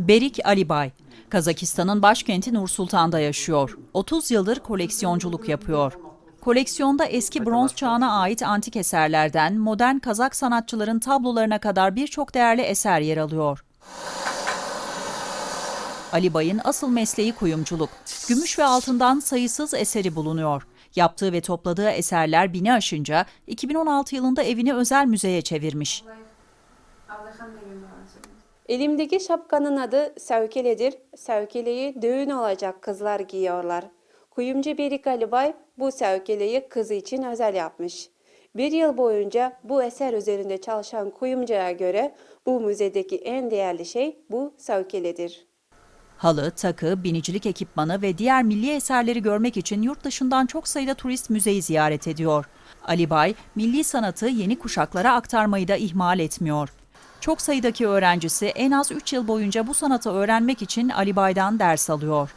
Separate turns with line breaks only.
Berik Alibay, Kazakistan'ın başkenti Nur Sultan'da yaşıyor. 30 yıldır koleksiyonculuk yapıyor. Koleksiyonda eski bronz çağına ait antik eserlerden modern Kazak sanatçıların tablolarına kadar birçok değerli eser yer alıyor. Ali Bay'ın asıl mesleği kuyumculuk. Gümüş ve altından sayısız eseri bulunuyor. Yaptığı ve topladığı eserler bini aşınca 2016 yılında evini özel müzeye çevirmiş.
Elimdeki şapkanın adı Sevkele'dir. Sevkeleyi düğün olacak kızlar giyiyorlar. Kuyumcu Berik Alibay bu sevkeleyi kızı için özel yapmış. Bir yıl boyunca bu eser üzerinde çalışan kuyumcuya göre bu müzedeki en değerli şey bu sevkeledir.
Halı, takı, binicilik ekipmanı ve diğer milli eserleri görmek için yurt dışından çok sayıda turist müzeyi ziyaret ediyor. Ali Bay, milli sanatı yeni kuşaklara aktarmayı da ihmal etmiyor. Çok sayıdaki öğrencisi en az 3 yıl boyunca bu sanatı öğrenmek için Ali Bay'dan ders alıyor.